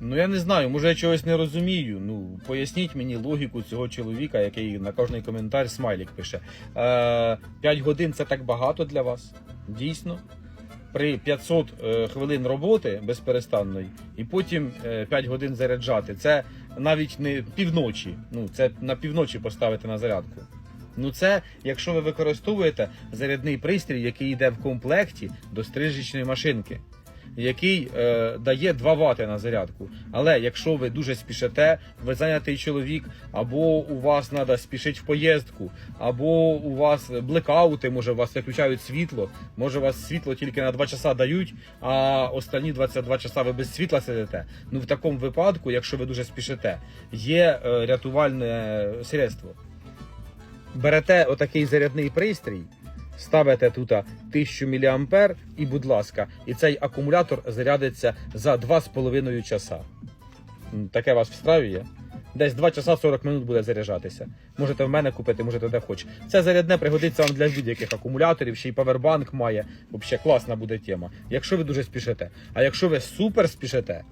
Ну я не знаю, може я чогось не розумію. Ну поясніть мені логіку цього чоловіка, який на кожний коментар смайлік пише. Е, 5 годин це так багато для вас? Дійсно. При 500 е, хвилин роботи безперестанної, і потім е, 5 годин заряджати. Це навіть не півночі. Ну це на півночі поставити на зарядку. Ну це якщо ви використовуєте зарядний пристрій, який йде в комплекті до стрижечної машинки який е, дає 2 Вт на зарядку. Але якщо ви дуже спішите, ви зайнятий чоловік, або у вас треба спішити в поїздку, або у вас блекаути, може у вас виключають світло, може у вас світло тільки на 2 часа дають, а останні 22 часа ви без світла сидите. Ну в такому випадку, якщо ви дуже спішите, є е, рятувальне средство. Берете отакий зарядний пристрій, ставите тут 1000 мА і, будь ласка, і цей акумулятор зарядиться за 2,5 часа. Таке вас встраює? Десь 2 часа 40 минут буде заряджатися. Можете в мене купити, можете де хоч. Це зарядне пригодиться вам для будь-яких акумуляторів, ще й павербанк має. Взагалі класна буде тема. Якщо ви дуже спішите. А якщо ви супер спішите,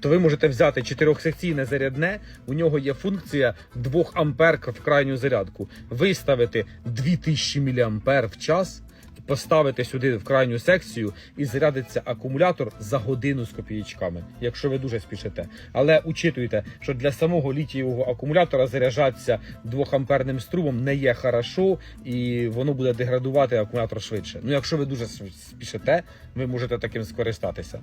то ви можете взяти чотирьохсекційне зарядне. У нього є функція 2 ампер в крайню зарядку. Виставити 2000 мА в час, поставити сюди в крайню секцію і зарядиться акумулятор за годину з копієчками, якщо ви дуже спішите. Але учитуйте, що для самого літієвого акумулятора заряджатися 2 амперним струмом не є хорошо, і воно буде деградувати акумулятор швидше. Ну, якщо ви дуже спішите, ви можете таким скористатися.